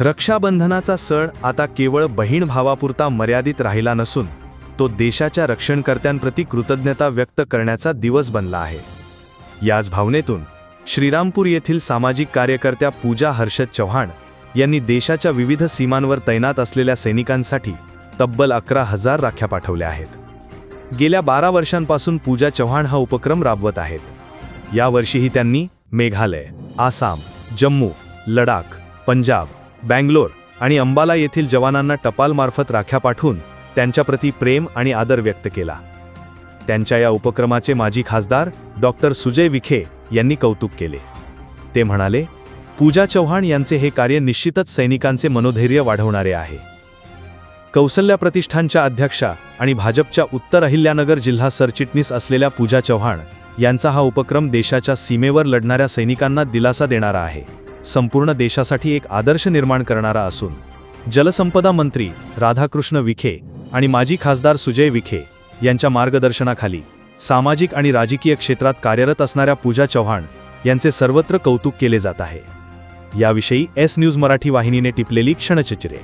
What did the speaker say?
रक्षाबंधनाचा सण आता केवळ बहीण भावापुरता मर्यादित राहिला नसून तो देशाच्या रक्षणकर्त्यांप्रती कृतज्ञता व्यक्त करण्याचा दिवस बनला आहे. याच भावनेतून श्रीरामपूर येथील सामाजिक कार्यकर्त्या पूजा हर्षद चव्हाण यांनी देशाच्या विविध सीमांवर तैनात असलेल्या सैनिकांसाठी तब्बल अकरा हजार राख्या पाठवल्या आहेत. गेल्या बारा वर्षांपासून पूजा चव्हाण हा उपक्रम राबवत आहेत. यावर्षीही त्यांनी मेघालय आसाम जम्मू लडाख पंजाब बँगलोर आणि अंबाला येथील जवानांना टपालमार्फत राख्या पाठवून त्यांच्याप्रती प्रेम आणि आदर व्यक्त केला. त्यांच्या या उपक्रमाचे माजी खासदार डॉक्टर सुजय विखे यांनी कौतुक केले. ते म्हणाले पूजा चव्हाण यांचे हे कार्य निश्चितच सैनिकांचे मनोधैर्य वाढवणारे आहे. कौसल्या प्रतिष्ठानच्या अध्यक्षा आणि भाजपच्या उत्तर अहिल्यानगर जिल्हा सरचिटणीस असलेल्या पूजा चव्हाण यांचा हा उपक्रम देशाच्या सीमेवर लढणाऱ्या सैनिकांना दिलासा देणारा आहे. संपूर्ण देशासाठी एक आदर्श निर्माण करणारा असून जलसंपदा मंत्री राधाकृष्ण विखे आणि माजी खासदार सुजय विखे यांच्या मार्गदर्शनाखाली सामाजिक आणि राजकीय क्षेत्रात कार्यरत असणाऱ्या पूजा चव्हाण यांचे सर्वत्र कौतुक केले जात आहे. याविषयी एस न्यूज मराठी वाहिनीने टिपलेली क्षणचित्रे.